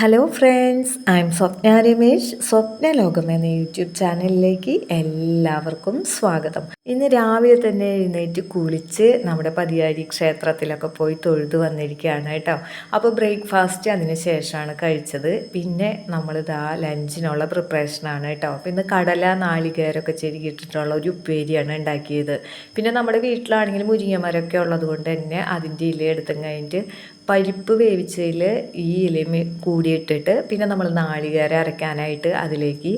Hello friends I am Swapna Ramesh Swapna ലോകം എന്ന YouTube ചാനലിലേക്ക് എല്ലാവർക്കും സ്വാഗതം. ഇന്ന് രാവിലെ തന്നെ എഴുന്നേറ്റ് കുളിച്ച് നമ്മുടെ പതിയാരി ക്ഷേത്രത്തിലൊക്കെ പോയി തൊഴുതു വന്നിരിക്കുകയാണ് കേട്ടോ. അപ്പോൾ ബ്രേക്ക്ഫാസ്റ്റ് അതിന് ശേഷമാണ് കഴിച്ചത്. പിന്നെ നമ്മളിതാ ലഞ്ചിനുള്ള പ്രിപ്പറേഷനാണ് കേട്ടോ. ഇന്ന് കടല നാളികേരൊക്കെ ചെരുകിട്ടിട്ടുള്ള ഒരു ഉപ്പേരിയാണ് ഉണ്ടാക്കിയത്. പിന്നെ നമ്മുടെ വീട്ടിലാണെങ്കിൽ മുരിങ്ങമരമൊക്കെ ഉള്ളത് കൊണ്ട് തന്നെ അതിന്റെ ഇല എടുത്തും കഴിഞ്ഞിട്ട് പരിപ്പ് വേവിച്ചതിൽ ഈ ഇലയും കൂടിയിട്ടിട്ട് പിന്നെ നമ്മൾ നാളികേരം അരയ്ക്കാനായിട്ട് അതിലേക്ക്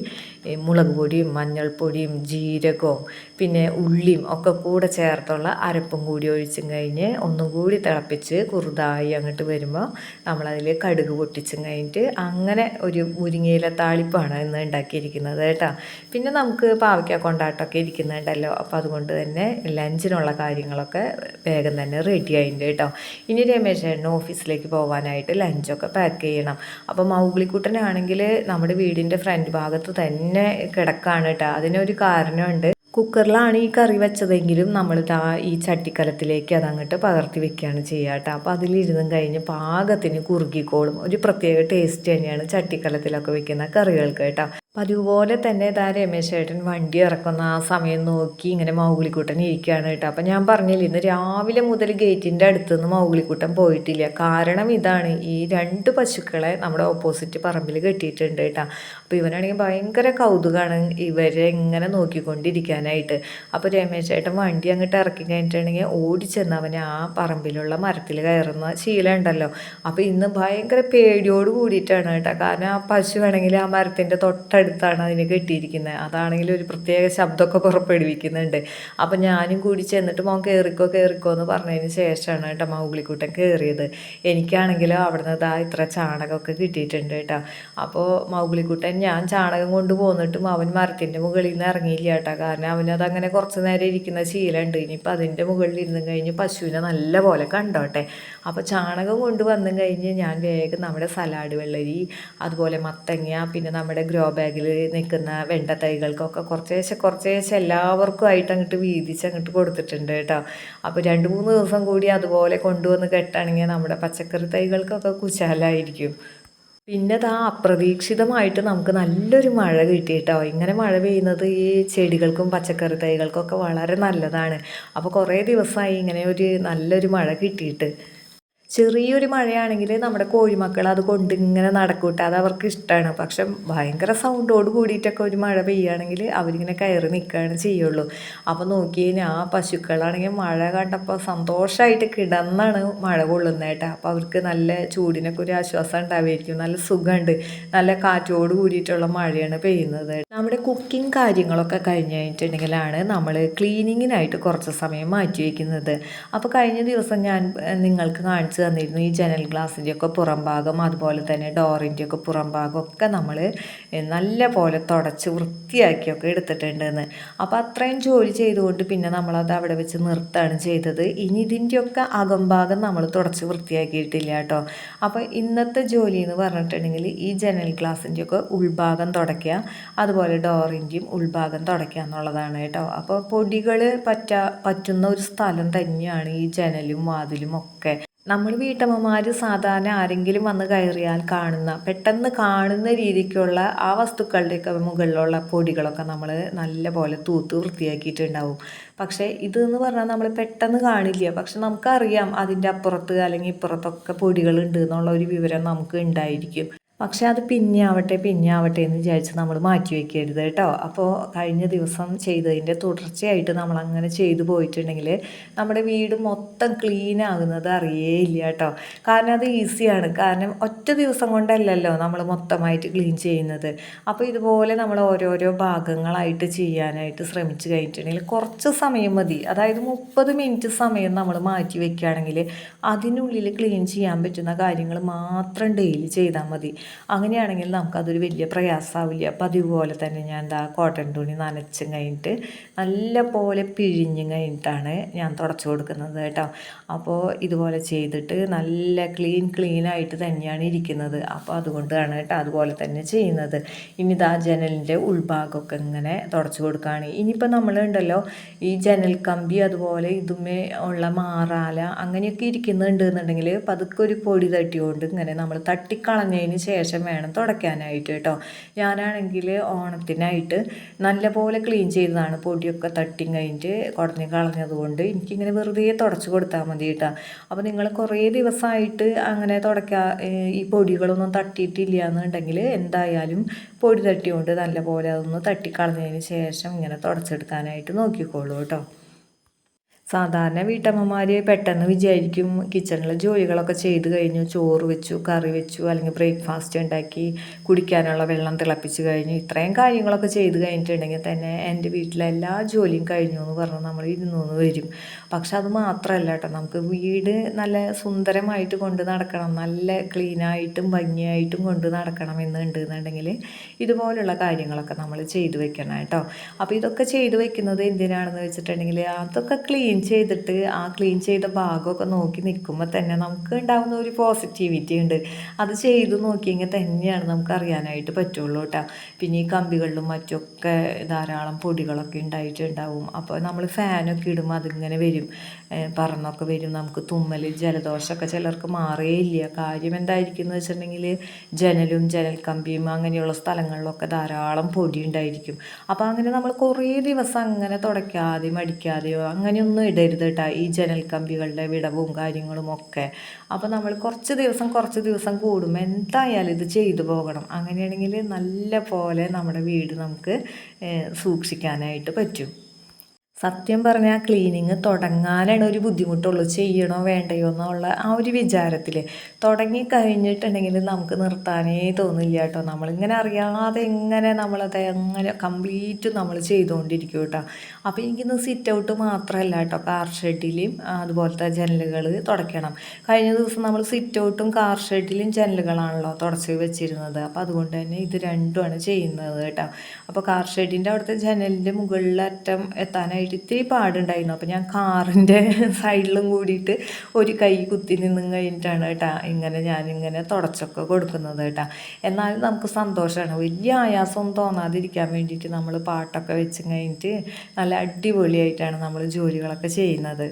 മുളക് പൊടിയും മഞ്ഞൾപ്പൊടിയും ജീരകവും പിന്നെ ഉള്ളിയും ഒക്കെ കൂടെ ചേർത്തുള്ള അരപ്പും കൂടി ഒഴിച്ചും കഴിഞ്ഞ് ഒന്നും കൂടി തിളപ്പിച്ച് കുറുതായി അങ്ങോട്ട് വരുമ്പോൾ നമ്മളതിൽ കടുക് പൊട്ടിച്ചും കഴിഞ്ഞിട്ട് അങ്ങനെ ഒരു മുരിങ്ങയില താളിപ്പാണ് ഇന്ന് ഉണ്ടാക്കിയിരിക്കുന്നത് കേട്ടോ. പിന്നെ നമുക്ക് പാവയ്ക്ക കൊണ്ടാട്ടമൊക്കെ ഇരിക്കുന്നുണ്ടല്ലോ. അപ്പോൾ അതുകൊണ്ട് തന്നെ ലഞ്ചിനുള്ള കാര്യങ്ങളൊക്കെ വേഗം തന്നെ റെഡി ആയിട്ടുണ്ട് കേട്ടോ. ഇനി രമേശ് ചേട്ടൻ ഓഫീസിലേക്ക് പോകാനായിട്ട് ലഞ്ചൊക്കെ പാക്ക് ചെയ്യണം. അപ്പോൾ മൗഗ്ലിക്കുട്ടനാണെങ്കിൽ നമ്മുടെ വീടിന്റെ ഫ്രണ്ട് ഭാഗത്ത് തന്നെ കിടക്കാണ് കേട്ടോ. അതിനൊരു കാരണമുണ്ട്. കുക്കറിലാണ് ഈ കറി വെച്ചതെങ്കിലും നമ്മൾ താ ഈ ചട്ടിക്കലത്തിലേക്ക് അതങ്ങോട്ട് പകർത്തി വെക്കുകയാണ് ചെയ്യുക കേട്ടോ. അപ്പോൾ അതിലിരുന്നും കഴിഞ്ഞ് പാകത്തിന് കുറുകിക്കോളും. ഒരു പ്രത്യേക ടേസ്റ്റ് തന്നെയാണ് ചട്ടിക്കലത്തിലൊക്കെ വെക്കുന്ന കറികൾക്ക് കേട്ടോ. അപ്പം അതുപോലെ തന്നെ ഇതാ രമേശ് ഏട്ടൻ വണ്ടി ഇറക്കുന്ന ആ സമയം നോക്കി ഇങ്ങനെ മൗഗുളിക്കുട്ടൻ ഇരിക്കുകയാണ് കേട്ടോ. അപ്പം ഞാൻ പറഞ്ഞില്ല ഇന്ന് രാവിലെ മുതൽ ഗേറ്റിന്റെ അടുത്ത് നിന്ന് മൗഗുളിക്കുട്ടൻ പോയിട്ടില്ല. കാരണം ഇതാണ് ഈ രണ്ട് പശുക്കളെ നമ്മുടെ ഓപ്പോസിറ്റ് പറമ്പിൽ കെട്ടിയിട്ടുണ്ട് കേട്ടോ. അപ്പോൾ ഇവനാണെങ്കിൽ ഭയങ്കര കൗതുകമാണ് ഇവരെ ഇങ്ങനെ നോക്കിക്കൊണ്ടിരിക്കാനായിട്ട്. അപ്പോൾ രമേശ് ചേട്ടൻ വണ്ടി അങ്ങോട്ട് ഇറക്കി കഴിഞ്ഞിട്ടുണ്ടെങ്കിൽ ഓടിച്ചെന്ന് അവനെ ആ പറമ്പിലുള്ള മരത്തിൽ കയറുന്ന ശീലമുണ്ടല്ലോ. അപ്പോൾ ഇന്ന് ഭയങ്കര പേടിയോട് കൂടിയിട്ടാണ് കേട്ടോ. കാരണം ആ പശു ആണെങ്കിൽ ആ മരത്തിന്റെ തൊട്ടടുത്താണ് അതിനെ കെട്ടിയിരിക്കുന്നത്. അതാണെങ്കിൽ ഒരു പ്രത്യേക ശബ്ദമൊക്കെ പുറപ്പെടുവിക്കുന്നുണ്ട്. അപ്പോൾ ഞാനും കൂടി ചെന്നിട്ട് മോൻ കയറിക്കോ കയറിക്കോ എന്ന് പറഞ്ഞതിന് ശേഷമാണ് കേട്ടോ മൗഗ്ലിക്കൂട്ടൻ കയറിയത്. എനിക്കാണെങ്കിലോ അവിടെ നിന്ന് ഇതാ ഇത്ര ചാണകമൊക്കെ കിട്ടിയിട്ടുണ്ട് കേട്ടോ. അപ്പോൾ മൗഗ്ലിക്കൂട്ടൻ ഞാൻ ചാണകം കൊണ്ട് പോന്നിട്ടും അവൻ മരത്തിന്റെ മുകളിൽ നിന്ന് ഇറങ്ങിയില്ല കേട്ടോ. കാരണം അവനത് അങ്ങനെ കുറച്ച് നേരം ഇരിക്കുന്ന ശീലമുണ്ട്. ഇനിയിപ്പോൾ അതിന്റെ മുകളിൽ ഇരുന്ന് കഴിഞ്ഞ് പശുവിനെ നല്ല പോലെ കണ്ടോട്ടെ. അപ്പോൾ ചാണകം കൊണ്ട് വന്നു കഴിഞ്ഞ് ഞാൻ വേഗം നമ്മുടെ സലാഡ് വെള്ളരി അതുപോലെ മത്തങ്ങ പിന്നെ നമ്മുടെ ഗ്രോ ബാഗ് ബാഗിൽ നിൽക്കുന്ന വെണ്ട തൈകൾക്കൊക്കെ കുറച്ചേശ്ശെ കുറച്ചേശ്ശെ എല്ലാവർക്കും ആയിട്ട് അങ്ങോട്ട് വീതിച്ച് അങ്ങോട്ട് കൊടുത്തിട്ടുണ്ട് കേട്ടോ. അപ്പോൾ രണ്ട് മൂന്ന് ദിവസം കൂടി അതുപോലെ കൊണ്ടുവന്ന് കെട്ടാണെങ്കിൽ നമ്മുടെ പച്ചക്കറി തൈകൾക്കൊക്കെ കുശാലായിരിക്കും. പിന്നെ അത് അപ്രതീക്ഷിതമായിട്ട് നമുക്ക് നല്ലൊരു മഴ കിട്ടി കേട്ടോ ഇങ്ങനെ മഴ പെയ്യുന്നത് ഈ ചെടികൾക്കും പച്ചക്കറി തൈകൾക്കൊക്കെ വളരെ നല്ലതാണ്. അപ്പോൾ കുറേ ദിവസമായി ഇങ്ങനെ ഒരു നല്ലൊരു മഴ കിട്ടിയിട്ട്. ചെറിയൊരു മഴയാണെങ്കിൽ നമ്മുടെ കോഴിമക്കൾ അത് കൊണ്ട് ഇങ്ങനെ നടക്കൂട്ടെ അത് അവർക്ക് ഇഷ്ടമാണ് പക്ഷെ ഭയങ്കര സൗണ്ടോട് കൂടിയിട്ടൊക്കെ ഒരു മഴ പെയ്യുകയാണെങ്കിൽ അവരിങ്ങനെ കയറി നിൽക്കുകയാണ് ചെയ്യുള്ളൂ. അപ്പോൾ നോക്കി കഴിഞ്ഞാൽ ആ പശുക്കളാണെങ്കിൽ മഴ കണ്ടപ്പോൾ സന്തോഷമായിട്ട് കിടന്നാണ് മഴ കൊള്ളുന്നതായിട്ട് അപ്പോൾ അവർക്ക് നല്ല ചൂടിനൊക്കെ ഒരു ആശ്വാസം ഉണ്ടാവുമായിരിക്കും. നല്ല സുഖമുണ്ട്. നല്ല കാറ്റോട് കൂടിയിട്ടുള്ള മഴയാണ് പെയ്യുന്നത് നമ്മുടെ കുക്കിംഗ് കാര്യങ്ങളൊക്കെ കഴിഞ്ഞ് കഴിഞ്ഞിട്ടുണ്ടെങ്കിലാണ് നമ്മൾ ക്ലീനിങ്ങിനായിട്ട് കുറച്ച് സമയം മാറ്റി വയ്ക്കുന്നത് അപ്പോൾ കഴിഞ്ഞ ദിവസം ഞാൻ നിങ്ങൾക്ക് കാണിച്ചു തന്നിരുന്നു. ഈ ജനൽ ഗ്ലാസിന്റെയൊക്കെ പുറം ഭാഗം അതുപോലെ തന്നെ ഡോറിന്റെയൊക്കെ പുറം ഭാഗം ഒക്കെ നമ്മൾ നല്ല പോലെ തുടച്ച് വൃത്തിയാക്കിയൊക്കെ എടുത്തിട്ടുണ്ടെന്ന്. അപ്പോൾ അത്രയും ജോലി ചെയ്തുകൊണ്ട് പിന്നെ നമ്മളത് അവിടെ വെച്ച് നിർത്താണ് ചെയ്തത്. ഇനി ഇതിന്റെയൊക്കെ അകംഭാഗം നമ്മൾ തുടച്ച് വൃത്തിയാക്കിയിട്ടില്ല കേട്ടോ. അപ്പോൾ ഇന്നത്തെ ജോലി എന്ന് പറഞ്ഞിട്ടുണ്ടെങ്കിൽ ഈ ജനൽ ഗ്ലാസിന്റെയൊക്കെ ഉൾഭാഗം തുടയ്ക്കുക അതുപോലെ ഡോറിന്റെയും ഉൾഭാഗം തുടയ്ക്കുക എന്നുള്ളതാണ് കേട്ടോ. അപ്പോൾ പൊടികൾ പറ്റാ പറ്റുന്ന ഒരു സ്ഥലം തന്നെയാണ് ഈ ജനലും വാതിലും ഒക്കെ. നമ്മൾ വീട്ടമ്മമാർ സാധാരണ ആരെങ്കിലും വന്ന് കയറിയാൽ കാണുന്ന പെട്ടെന്ന് കാണുന്ന രീതിക്കുള്ള ആ വസ്തുക്കളുടെയൊക്കെ മുകളിലുള്ള പൊടികളൊക്കെ നമ്മൾ നല്ല പോലെ തൂത്ത് വൃത്തിയാക്കിയിട്ടുണ്ടാവും. പക്ഷേ ഇതെന്ന് പറഞ്ഞാൽ നമ്മൾ പെട്ടെന്ന് കാണില്ല. പക്ഷെ നമുക്കറിയാം അതിന്റെ അപ്പുറത്ത് അല്ലെങ്കിൽ ഇപ്പുറത്തൊക്കെ പൊടികളുണ്ട് എന്നുള്ള ഒരു വിവരം നമുക്ക് ഉണ്ടായിരിക്കും. പക്ഷേ അത് പിന്നെ ആവട്ടെ പിന്നെ ആവട്ടെ എന്ന് വിചാരിച്ച് നമ്മൾ മാറ്റി വയ്ക്കരുത് കേട്ടോ. അപ്പോൾ കഴിഞ്ഞ ദിവസം ചെയ്തതിന്റെ തുടർച്ചയായിട്ട് നമ്മൾ അങ്ങനെ ചെയ്തു പോയിട്ടുണ്ടെങ്കിൽ നമ്മുടെ വീട് മൊത്തം ക്ലീൻ ആകുന്നത് അറിയേയില്ല കേട്ടോ. കാരണം അത് ഈസിയാണ്. കാരണം ഒറ്റ ദിവസം കൊണ്ടല്ലല്ലോ നമ്മൾ മൊത്തമായിട്ട് ക്ലീൻ ചെയ്യുന്നത്. അപ്പോൾ ഇതുപോലെ നമ്മൾ ഓരോരോ ഭാഗങ്ങളായിട്ട് ചെയ്യാനായിട്ട് ശ്രമിച്ചു കഴിഞ്ഞിട്ടുണ്ടെങ്കിൽ കുറച്ച് സമയം മതി. അതായത് മുപ്പത് മിനിറ്റ് സമയം നമ്മൾ മാറ്റി വയ്ക്കുകയാണെങ്കിൽ അതിനുള്ളിൽ ക്ലീൻ ചെയ്യാൻ പറ്റുന്ന കാര്യങ്ങൾ മാത്രം ഡെയിലി ചെയ്താൽ മതി. അങ്ങനെയാണെങ്കിൽ നമുക്കതൊരു വലിയ പ്രയാസമാവില്ല. അപ്പോൾ അതുപോലെ തന്നെ ഞാൻ എന്താ കോട്ടൺ തുണി നനച്ചും കഴിഞ്ഞിട്ട് നല്ല പോലെ പിഴിഞ്ഞും കഴിഞ്ഞിട്ടാണ് ഞാൻ തുടച്ചു കൊടുക്കുന്നത് കേട്ടോ. അപ്പോൾ ഇതുപോലെ ചെയ്തിട്ട് നല്ല ക്ലീൻ ക്ലീൻ ആയിട്ട് തന്നെയാണ് ഇരിക്കുന്നത്. അപ്പോൾ അതുകൊണ്ടാണ് കേട്ടോ അതുപോലെ തന്നെ ചെയ്യുന്നത്. ഇനി ഇതാ ജനലിന്റെ ഉൾഭാഗമൊക്കെ ഇങ്ങനെ തുടച്ചു കൊടുക്കുകയാണ്. ഇനിയിപ്പോൾ നമ്മളുണ്ടല്ലോ ഈ ജനൽ കമ്പി അതുപോലെ ഇതുമേ ഉള്ള മാറാല അങ്ങനെയൊക്കെ ഇരിക്കുന്നുണ്ട് എന്നുണ്ടെങ്കിൽ പതുക്കെ ഒരു പൊടി തട്ടിയോണ്ട് ഇങ്ങനെ നമ്മൾ തട്ടിക്കളഞ്ഞതിന് ശേഷം ശേഷം വേണം തുടയ്ക്കാനായിട്ട് കേട്ടോ. ഞാനാണെങ്കിൽ ഓണത്തിനായിട്ട് നല്ലപോലെ ക്ലീൻ ചെയ്തതാണ്. പൊടിയൊക്കെ തട്ടി കഴിഞ്ഞിട്ട് കുടഞ്ഞ് കളഞ്ഞതുകൊണ്ട് എനിക്കിങ്ങനെ വെറുതെ തുടച്ച് കൊടുത്താൽ മതി കേട്ടോ. അപ്പോൾ നിങ്ങൾ കുറേ ദിവസമായിട്ട് അങ്ങനെ തുടയ്ക്കാ ഈ പൊടികളൊന്നും തട്ടിയിട്ടില്ല എന്നുണ്ടെങ്കിൽ എന്തായാലും പൊടി തട്ടിയോണ്ട് നല്ലപോലെ അതൊന്ന് തട്ടിക്കളഞ്ഞതിന് ശേഷം ഇങ്ങനെ തുടച്ചെടുക്കാനായിട്ട് നോക്കിക്കോളൂ കേട്ടോ. സാധാരണ വീട്ടമ്മമാർ പെട്ടെന്ന് വിചാരിക്കും കിച്ചണിലെ ജോലികളൊക്കെ ചെയ്ത് കഴിഞ്ഞു ചോറ് വെച്ചു കറി വെച്ചു അല്ലെങ്കിൽ ബ്രേക്ക്ഫാസ്റ്റ് ഉണ്ടാക്കി കുടിക്കാനുള്ള വെള്ളം തിളപ്പിച്ച് കഴിഞ്ഞു. ഇത്രയും കാര്യങ്ങളൊക്കെ ചെയ്ത് കഴിഞ്ഞിട്ടുണ്ടെങ്കിൽ തന്നെ എന്റെ വീട്ടിലെ എല്ലാ ജോലിയും കഴിഞ്ഞു എന്ന് പറഞ്ഞ് നമ്മൾ ഇരുന്നു എന്ന് വരും. പക്ഷെ അത് മാത്രമല്ല കേട്ടോ നമുക്ക് വീട് നല്ല സുന്ദരമായിട്ട് കൊണ്ട് നടക്കണം നല്ല ക്ലീനായിട്ടും ഭംഗിയായിട്ടും കൊണ്ട് നടക്കണം എന്നുണ്ട് എന്നുണ്ടെങ്കിൽ ഇതുപോലുള്ള കാര്യങ്ങളൊക്കെ നമ്മൾ ചെയ്തു വെക്കണം കേട്ടോ. അപ്പോൾ ഇതൊക്കെ ചെയ്തു വെക്കുന്നത് എന്തിനാണെന്ന് വെച്ചിട്ടുണ്ടെങ്കിൽ അതൊക്കെ ക്ലീൻ ചെയ്തിട്ട് ആ ക്ലീൻ ചെയ്ത ഭാഗമൊക്കെ നോക്കി നിൽക്കുമ്പോൾ തന്നെ നമുക്ക് ഉണ്ടാകുന്ന ഒരു പോസിറ്റിവിറ്റി ഉണ്ട്. അത് ചെയ്ത് നോക്കിയെങ്കിൽ തന്നെയാണ് നമുക്ക് അറിയാനായിട്ട് പറ്റുള്ളൂ കേട്ടോ. പിന്നെ ഈ കമ്പികളിലും മറ്റൊക്കെ ധാരാളം പൊടികളൊക്കെ ഉണ്ടായിട്ടുണ്ടാവും. അപ്പോൾ നമ്മൾ ഫാനൊക്കെ ഇടുമ്പോൾ അതിങ്ങനെ വരും. പറന്നൊക്കെ വരും. നമുക്ക് തുമ്മൽ ജലദോഷമൊക്കെ ചിലർക്ക് മാറേ ഇല്ല കാര്യം എന്തായിരിക്കും എന്ന് വെച്ചിട്ടുണ്ടെങ്കിൽ ജനലും ജനൽ കമ്പിയും അങ്ങനെയുള്ള സ്ഥലങ്ങളിലൊക്കെ ധാരാളം പൊടി ഉണ്ടായിരിക്കും. അപ്പോൾ അങ്ങനെ നമ്മൾ കുറേ ദിവസം അങ്ങനെ തുടയ്ക്കാതെയും അടിക്കാതെയോ അങ്ങനെയൊന്നും ഇടരുത് കേട്ടോ ഈ ജനൽ കമ്പികളുടെ വിടവും കാര്യങ്ങളും ഒക്കെ. അപ്പോൾ നമ്മൾ കുറച്ച് ദിവസം കുറച്ച് ദിവസം കൂടുമ്പോൾ എന്തായാലും ഇത് ചെയ്തു പോകണം. അങ്ങനെയാണെങ്കിൽ നല്ല പോലെ നമ്മുടെ വീട് നമുക്ക് സൂക്ഷിക്കാനായിട്ട് പറ്റും. സത്യം പറഞ്ഞാൽ ക്ലീനിങ് തുടങ്ങാനാണ് ഒരു ബുദ്ധിമുട്ടുള്ളൂ. ചെയ്യണോ വേണ്ടയോ എന്നുള്ള ആ ഒരു വിചാരത്തിൽ തുടങ്ങി കഴിഞ്ഞിട്ടുണ്ടെങ്കിൽ നമുക്ക് നിർത്താനേ തോന്നില്ല കേട്ടോ നമ്മളിങ്ങനെ അറിയാതെ എങ്ങനെ നമ്മളത് എങ്ങനെ കംപ്ലീറ്റ് നമ്മൾ ചെയ്തുകൊണ്ടിരിക്കും കേട്ടോ അപ്പോൾ എനിക്കിന്ന് സിറ്റ് ഔട്ട് മാത്രമല്ല കേട്ടോ കാർ ഷെഡിലും അതുപോലത്തെ ജനലുകൾ തുടയ്ക്കണം കഴിഞ്ഞ ദിവസം നമ്മൾ സിറ്റ് ഔട്ടും കാർ ഷെഡിലും ജനലുകളാണല്ലോ തുടച്ച് വെച്ചിരുന്നത്. അപ്പോൾ അതുകൊണ്ട് തന്നെ ഇത് രണ്ടുമാണ് ചെയ്യുന്നത് കേട്ടോ അപ്പോൾ കാർ ഷെഡിന്റെ അവിടുത്തെ ജനലിന്റെ മുകളിലറ്റം എത്താനായിട്ട് ഇത്തിരി പാടുണ്ടായിരുന്നു. അപ്പോൾ ഞാൻ കാറിന്റെ സൈഡിലും കൂടിയിട്ട് ഒരു കൈ കുത്തി നിന്നും കഴിഞ്ഞിട്ടാണ് കേട്ടോ ഇങ്ങനെ ഞാനിങ്ങനെ തുടച്ചൊക്കെ കൊടുക്കുന്നത് കേട്ടോ എന്നാലും നമുക്ക് സന്തോഷമാണ് വലിയ ആയാസം തോന്നാതിരിക്കാൻ വേണ്ടിയിട്ട് നമ്മൾ പാട്ടൊക്കെ വെച്ച് കഴിഞ്ഞിട്ട് നല്ല അടിപൊളിയായിട്ടാണ് നമ്മൾ ജോലികളൊക്കെ ചെയ്യുന്നത്.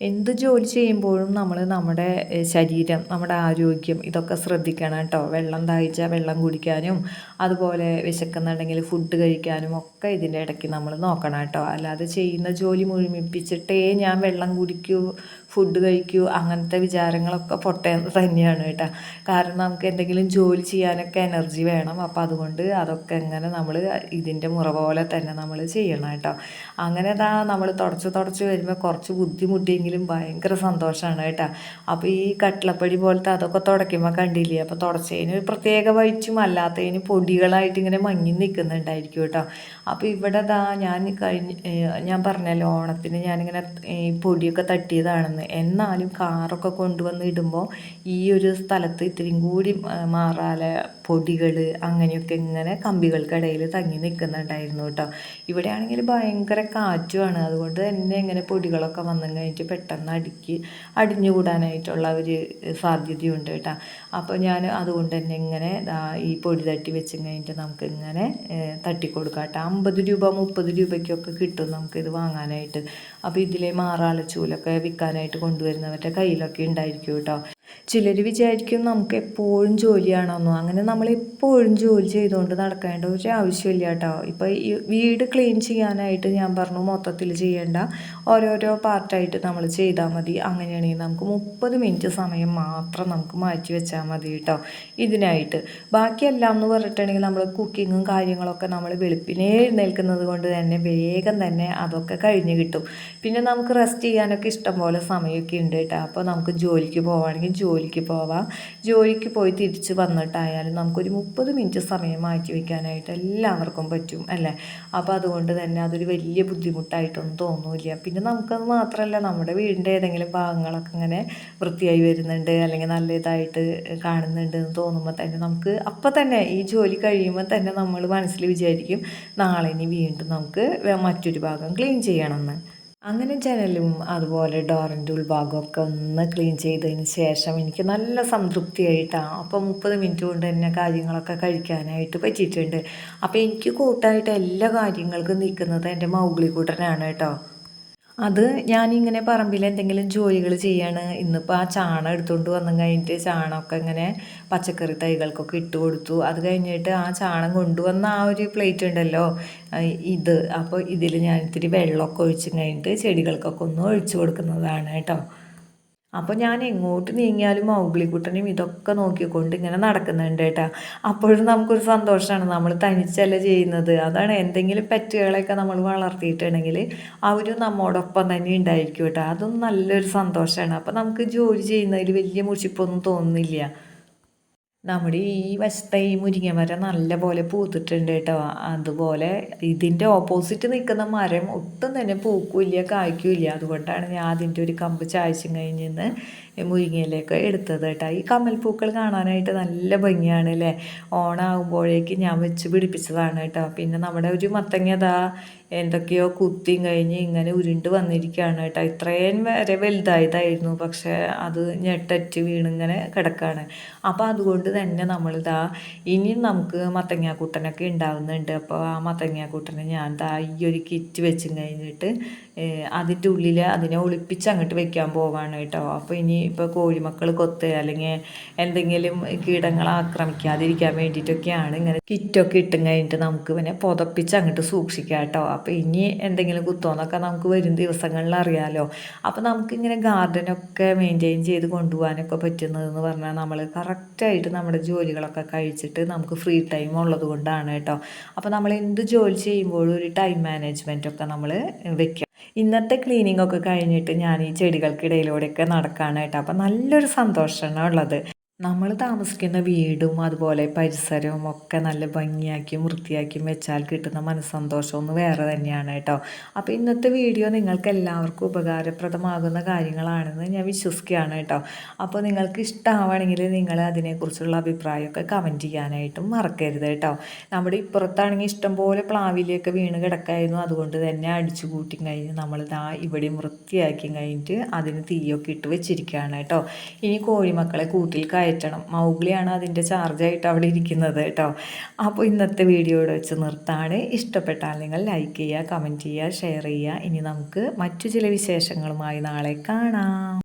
എന്ത് ജോലി ചെയ്യുമ്പോഴും നമ്മൾ നമ്മുടെ ശരീരം നമ്മുടെ ആരോഗ്യം ഇതൊക്കെ ശ്രദ്ധിക്കണം കേട്ടോ. വെള്ളം ദാഹിച്ചാൽ വെള്ളം കുടിക്കാനും അതുപോലെ വിശക്കുന്നുണ്ടെങ്കിൽ ഫുഡ് കഴിക്കാനും ഒക്കെ ഇതിന്റെ ഇടയ്ക്ക് നമ്മൾ നോക്കണം കേട്ടോ. അല്ലാതെ ചെയ്യുന്ന ജോലി മുഴുമിപ്പിച്ചിട്ടേ ഞാൻ വെള്ളം കുടിക്കൂ ഫുഡ് കഴിക്കൂ അങ്ങനത്തെ വിചാരങ്ങളൊക്കെ പൊട്ടേ തന്നെയാണ് കേട്ടോ. കാരണം നമുക്ക് എന്തെങ്കിലും ജോലി ചെയ്യാനൊക്കെ എനർജി വേണം. അപ്പോൾ അതുകൊണ്ട് അതൊക്കെ എങ്ങനെ നമ്മൾ ഇതിന്റെ മുറ പോലെ തന്നെ നമ്മൾ ചെയ്യണം കേട്ടോ. അങ്ങനെ ഇതാ നമ്മൾ തുടച്ച് തുടച്ച് വരുമ്പോൾ കുറച്ച് ബുദ്ധിമുട്ടിയെങ്കിലും ഭയങ്കര സന്തോഷമാണ് കേട്ടോ. അപ്പോൾ ഈ കട്ടിളപ്പടി പോലത്തെ അതൊക്കെ തുടയ്ക്കുമ്പോൾ കണ്ടില്ലേ? അപ്പോൾ തുടച്ചതിന് പ്രത്യേക വഴിച്ചും അല്ലാത്തതിന് പൊടികളായിട്ട് ഇങ്ങനെ മങ്ങി നിൽക്കുന്നുണ്ടായിരിക്കും കേട്ടോ. അപ്പോൾ ഇവിടെ ദാ ഞാൻ കഴിഞ്ഞ് ഞാൻ പറഞ്ഞല്ലോ ഓണത്തിന് ഞാനിങ്ങനെ ഈ പൊടിയൊക്കെ തട്ടിയതാണെന്ന്. എന്നാലും കാറൊക്കെ കൊണ്ടുവന്ന് ഇടുമ്പോൾ ഈ ഒരു സ്ഥലത്ത് ഇത്രയും കൂടി മാറാല പൊടികൾ അങ്ങനെയൊക്കെ ഇങ്ങനെ കമ്പികൾക്കിടയിൽ തങ്ങി നിൽക്കുന്നുണ്ടായിരുന്നു കേട്ടോ. ഇവിടെയാണെങ്കിൽ ഭയങ്കര കാറ്റുമാണ് അതുകൊണ്ട് തന്നെ ഇങ്ങനെ പൊടികളൊക്കെ വന്നു കഴിഞ്ഞിട്ട് പെട്ടെന്ന് അടുക്കി അടിഞ്ഞുകൂടാനായിട്ടുള്ള ഒരു സാധ്യതയുണ്ട് കേട്ടോ. അപ്പോൾ ഞാൻ അതുകൊണ്ട് തന്നെ ഇങ്ങനെ ഈ പൊടി തട്ടി വെച്ച് കഴിഞ്ഞിട്ട് നമുക്ക് ഇങ്ങനെ തട്ടിക്കൊടുക്കാം കേട്ടോ. അമ്പത് രൂപ മുപ്പത് രൂപയ്ക്കൊക്കെ കിട്ടും ഇത് വാങ്ങാനായിട്ട്. അപ്പോൾ ഇതിലെ മാറാളച്ചൂലൊക്കെ വിൽക്കാനായിട്ട് കൊണ്ടുവരുന്നവരുടെ കയ്യിലൊക്കെ ഉണ്ടായിരിക്കും കേട്ടോ. ചിലർ വിചാരിക്കും നമുക്ക് എപ്പോഴും ജോലിയാണെന്നോ. അങ്ങനെ നമ്മൾ എപ്പോഴും ജോലി ചെയ്തുകൊണ്ട് നടക്കേണ്ട ഒരു ആവശ്യമില്ല കേട്ടോ. ഇപ്പോൾ ഈ വീട് ക്ലീൻ ചെയ്യാനായിട്ട് ഞാൻ പറഞ്ഞു മൊത്തത്തിൽ ചെയ്യേണ്ട ഓരോരോ പാർട്ടായിട്ട് നമ്മൾ ചെയ്താൽ മതി. അങ്ങനെയാണെങ്കിൽ നമുക്ക് മുപ്പത് മിനിറ്റ് സമയം മാത്രം നമുക്ക് മാറ്റി വെച്ചാൽ മതി കേട്ടോ ഇതിനായിട്ട്. ബാക്കിയെല്ലാം എന്ന് പറഞ്ഞിട്ടുണ്ടെങ്കിൽ നമ്മൾ കുക്കിങ്ങും കാര്യങ്ങളൊക്കെ നമ്മൾ വെളുപ്പിനെ എഴുന്നേൽക്കുന്നത് കൊണ്ട് തന്നെ വേഗം തന്നെ അതൊക്കെ കഴിഞ്ഞ് കിട്ടും. പിന്നെ നമുക്ക് റെസ്റ്റ് ചെയ്യാനൊക്കെ ഇഷ്ടം പോലെ സമയമൊക്കെ ഉണ്ട് കേട്ടോ. അപ്പോൾ നമുക്ക് ജോലിക്ക് പോവുകയാണെങ്കിൽ ജോലിക്ക് പോവാം. ജോലിക്ക് പോയി തിരിച്ച് വന്നിട്ടായാലും നമുക്കൊരു മുപ്പത് മിനിറ്റ് സമയം മാറ്റി വയ്ക്കാനായിട്ട് എല്ലാവർക്കും പറ്റും അല്ലേ? അപ്പോൾ അതുകൊണ്ട് തന്നെ അതൊരു വലിയ ബുദ്ധിമുട്ടായിട്ടൊന്നും തോന്നില്ല. പിന്നെ നമുക്കത് മാത്രമല്ല നമ്മുടെ വീടിന്റെ ഏതെങ്കിലും ഭാഗങ്ങളൊക്കെ ഇങ്ങനെ വൃത്തിയായി വരുന്നുണ്ട് അല്ലെങ്കിൽ നല്ല ഇതായിട്ട് കാണുന്നുണ്ട് എന്ന് തോന്നുമ്പോൾ തന്നെ നമുക്ക് അപ്പം തന്നെ ഈ ജോലി കഴിയുമ്പോൾ തന്നെ നമ്മൾ മനസ്സിൽ വിചാരിക്കും നാളെ ഇനി വീണ്ടും നമുക്ക് മറ്റൊരു ഭാഗം ക്ലീൻ ചെയ്യണമെന്ന് അങ്ങനെ ജനലും അതുപോലെ ഡോറിന്റെ ഉൾഭാഗമൊക്കെ ഒന്ന് ക്ലീൻ ചെയ്തതിന് ശേഷം എനിക്ക് നല്ല സംതൃപ്തിയായിട്ടാണ് അപ്പോൾ മുപ്പത് മിനിറ്റ് കൊണ്ട് തന്നെ കാര്യങ്ങളൊക്കെ കഴിക്കാനായിട്ട് പറ്റിയിട്ടുണ്ട്. അപ്പോൾ എനിക്ക് കൂട്ടായിട്ട് എല്ലാ കാര്യങ്ങൾക്കും നിൽക്കുന്നത് എന്റെ മൗഗ്ലി കൂട്ടനാണ് കേട്ടോ. അത് ഞാനിങ്ങനെ പറമ്പിൽ എന്തെങ്കിലും ജോലികൾ ചെയ്യാണ്. ഇന്നിപ്പോൾ ആ ചാണം എടുത്തുകൊണ്ട് വന്നു കഴിഞ്ഞിട്ട് ചാണകമൊക്കെ ഇങ്ങനെ പച്ചക്കറി തൈകൾക്കൊക്കെ ഇട്ട് കൊടുത്തു. അത് കഴിഞ്ഞിട്ട് ആ ചാണം കൊണ്ടുവന്ന ആ ഒരു പ്ലേറ്റ് ഉണ്ടല്ലോ ഇത്. അപ്പോൾ ഇതിൽ ഞാൻ ഇത്തിരി വെള്ളമൊക്കെ ഒഴിച്ച് കഴിഞ്ഞിട്ട് ചെടികൾക്കൊക്കെ ഒന്ന് ഒഴിച്ചു കൊടുക്കുന്നതാണ് കേട്ടോ. അപ്പോൾ ഞാൻ എങ്ങോട്ട് നീങ്ങിയാലും മൗഗ്ലിക്കുട്ടനും ഇതൊക്കെ നോക്കിക്കൊണ്ട് ഇങ്ങനെ നടക്കുന്നുണ്ട് കേട്ടോ. അപ്പോഴും നമുക്കൊരു സന്തോഷമാണ് നമ്മൾ തനിച്ചല്ല ചെയ്യുന്നത്. അതാണ് എന്തെങ്കിലും പെറ്റുകളെയൊക്കെ നമ്മൾ വളർത്തിയിട്ടുണ്ടെങ്കിൽ അവരും നമ്മോടൊപ്പം തന്നെ ഉണ്ടായിരിക്കും കേട്ടോ. അതും നല്ലൊരു സന്തോഷമാണ് അപ്പോൾ നമുക്ക് ജോലി ചെയ്യുന്നതിൽ വലിയ മുഷിപ്പൊന്നും തോന്നുന്നില്ല. നമ്മുടെ ഈ വശത്തെ ഈ മുരിങ്ങ മരം നല്ല പോലെ പൂത്തിട്ടുണ്ട് കേട്ടോ. അതുപോലെ ഇതിന്റെ ഓപ്പോസിറ്റ് നിൽക്കുന്ന മരം ഒട്ടും തന്നെ പൂക്കില്ല കായ്ക്കില്ല. അതുകൊണ്ടാണ് ഞാൻ അതിന്റെ ഒരു കമ്പ് ചായച്ചും കഴിഞ്ഞ് മുരിങ്ങയിലേക്ക് എടുത്തത് കേട്ടോ. ഈ കമ്മൽപ്പൂക്കൾ കാണാനായിട്ട് നല്ല ഭംഗിയാണ് അല്ലേ? ഓണാകുമ്പോഴേക്ക് ഞാൻ വെച്ച് പിടിപ്പിച്ചതാണ് കേട്ടോ. പിന്നെ നമ്മുടെ ഒരു മത്തങ്ങ എന്തൊക്കെയോ കുത്തിയും കഴിഞ്ഞ് ഇങ്ങനെ ഉരുണ്ട് വന്നിരിക്കുകയാണ് കേട്ടോ. ഇത്രയും വരെ വലുതായതായിരുന്നു പക്ഷേ അത് ഞെട്ടറ്റ് വീണിങ്ങനെ കിടക്കുകയാണ്. അപ്പോൾ അതുകൊണ്ട് തന്നെ നമ്മളിതാ ഇനിയും നമുക്ക് മത്തങ്ങാക്കൂട്ടനൊക്കെ ഉണ്ടാവുന്നുണ്ട്. അപ്പോൾ ആ മത്തങ്ങാക്കൂട്ടനെ ഞാൻ ദാ ഈ ഒരു കിറ്റ് വെച്ചും കഴിഞ്ഞിട്ട് അതിന്റെ ഉള്ളിൽ അതിനെ ഒളിപ്പിച്ച് അങ്ങോട്ട് വെക്കാൻ പോവാണ് കേട്ടോ. അപ്പോൾ ഇനി ഇപ്പോൾ കോഴിമക്കൾ കൊത്ത് അല്ലെങ്കിൽ എന്തെങ്കിലും കീടങ്ങൾ ആക്രമിക്കാതിരിക്കാൻ വേണ്ടിയിട്ടൊക്കെയാണ് ഇങ്ങനെ കിറ്റൊക്കെ ഇട്ടും കഴിഞ്ഞിട്ട് നമുക്ക് പിന്നെ പുതപ്പിച്ച് അങ്ങോട്ട് സൂക്ഷിക്കാം കേട്ടോ. അപ്പോൾ ഇനി എന്തെങ്കിലും കുത്തോന്നൊക്കെ നമുക്ക് വരും ദിവസങ്ങളിൽ അറിയാമല്ലോ അപ്പോൾ നമുക്കിങ്ങനെ ഗാർഡനൊക്കെ മെയിന്റെയിൻ ചെയ്ത് കൊണ്ടുപോകാനൊക്കെ പറ്റുന്നതെന്ന് പറഞ്ഞാൽ നമ്മൾ കറക്റ്റായിട്ട് നമ്മുടെ ജോലികളൊക്കെ കഴിച്ചിട്ട് നമുക്ക് ഫ്രീ ടൈം ഉള്ളത് കൊണ്ടാണ് കേട്ടോ. അപ്പോൾ നമ്മൾ എന്ത് ജോലി ചെയ്യുമ്പോഴും ഒരു ടൈം മാനേജ്മെന്റൊക്കെ നമ്മൾ വെക്കുക ഇന്നത്തെ ക്ലീനിങ് ഒക്കെ കഴിഞ്ഞിട്ട് ഞാൻ ഈ ചെടികൾക്കിടയിലൂടെയൊക്കെ നടക്കുകയാണ് കേട്ടോ അപ്പം നല്ലൊരു സന്തോഷമാണ് ഉള്ളത്. നമ്മൾ താമസിക്കുന്ന വീടും അതുപോലെ പരിസരവും ഒക്കെ നല്ല ഭംഗിയാക്കിയും വൃത്തിയാക്കിയും വെച്ചാൽ കിട്ടുന്ന മനസ്സന്തോഷം ഒന്ന് വേറെ തന്നെയാണ് കേട്ടോ. അപ്പോൾ ഇന്നത്തെ വീഡിയോ നിങ്ങൾക്ക് എല്ലാവർക്കും ഉപകാരപ്രദമാകുന്ന കാര്യങ്ങളാണെന്ന് ഞാൻ വിശ്വസിക്കുകയാണ് കേട്ടോ. അപ്പോൾ നിങ്ങൾക്ക് ഇഷ്ടമാവുകയാണെങ്കിൽ നിങ്ങൾ അതിനെക്കുറിച്ചുള്ള അഭിപ്രായമൊക്കെ കമന്റ് ചെയ്യാനായിട്ടും മറക്കരുത് കേട്ടോ. നമ്മുടെ ഇപ്പുറത്താണെങ്കിൽ ഇഷ്ടംപോലെ പ്ലാവിലൊക്കെ വീണ് കിടക്കായിരുന്നു. അതുകൊണ്ട് തന്നെ അടിച്ചു കൂട്ടി കഴിഞ്ഞ് നമ്മളിതാ ഇവിടെയും വൃത്തിയാക്കി കഴിഞ്ഞിട്ട് അതിന് തീയൊക്കെ ഇട്ട് വെച്ചിരിക്കുകയാണ് കേട്ടോ. ഇനി കോഴിമക്കളെ കൂട്ടിൽ കയറി കയറ്റണം. മൗഗ്ലിയാണ് അതിന്റെ ചാർജായിട്ട് അവിടെ ഇരിക്കുന്നത് കേട്ടോ. അപ്പോൾ ഇന്നത്തെ വീഡിയോ ഇവിടെ വെച്ച് നിർത്താണ്. ഇഷ്ടപ്പെട്ടാൽ നിങ്ങൾ ലൈക്ക് ചെയ്യുക കമന്റ് ചെയ്യുക ഷെയർ ചെയ്യുക. ഇനി നമുക്ക് മറ്റു ചില വിശേഷങ്ങളുമായി നാളെ കാണാം.